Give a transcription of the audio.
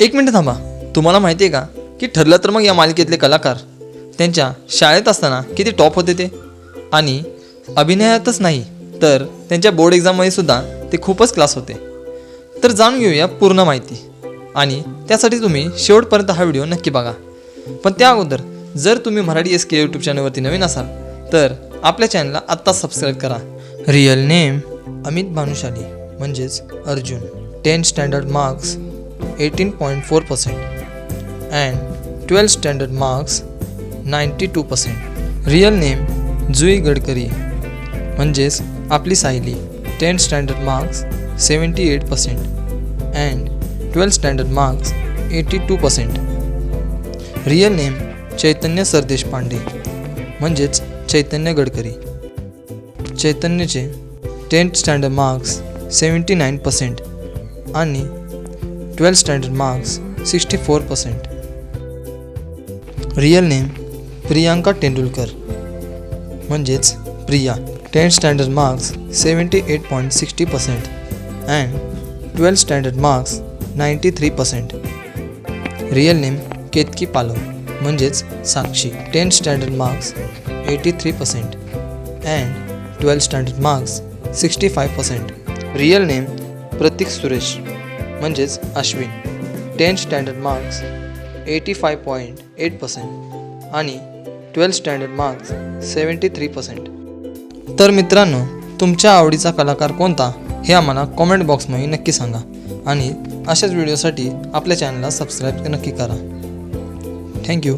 एक मिनटं थांबा. तुम्हाला माहिती आहे का? की ठरलं तर मग या मालिकेतले कलाकार त्यांच्या शाळेत असताना किती टॉप होते ते? आणि अभिनयातच नाही तर त्यांच्या बोर्ड एक्झाममध्ये सुद्धा ते खूपच क्लास होते. तर जाणून घेऊया पूर्ण माहिती. आणि त्यासाठी तुम्ही शेवटपर्यंत हा व्हिडिओ नक्की बघा. पण त्या अगोदर जर तुम्ही मराठी एस के यूट्यूब चॅनलवरती नवीन असाल तर आपल्या चॅनलला आत्ताच सबस्क्राईब करा. रिअल नेम अमित भानुशाली म्हणजेच Arjun. Ten standard marks eighteen point four percent and marks standard marks ninety two percent real name Juee Gadkari म्हणजेच आपली Sayali ten standard marks seventy eight percent and twelfth standard marks eighty two percent real name Chaitanya Sardeshpande म्हणजेच Chaitanya Gadkari चैतन्यचे tenth standard marks seventy nine percent आणि twelve standard marks sixty four percent. Real name Priyanka Tendulkar. म्हणजेच Priya. Tenth standard marks seventy eight point sixty percent. And twelve standard marks ninety three percent. Real name Ketaki Palav. म्हणजेच Sakshi. Tenth standard marks eighty three percent. And twelve standard marks sixty five percent. Real name Prateek Suresh. म्हणजेच Ashwin. Tenth standard marks eighty five point eight percent आणि twelfth standard marks seventy three percent तर मित्रांनो तुमच्या आवडीचा कलाकार कोणता हे आम्हाला कॉमेंट बॉक्समध्ये नक्की सांगा आणि अशाच व्हिडिओसाठी आपल्या चॅनलला सबस्क्राईब नक्की करा. थँक्यू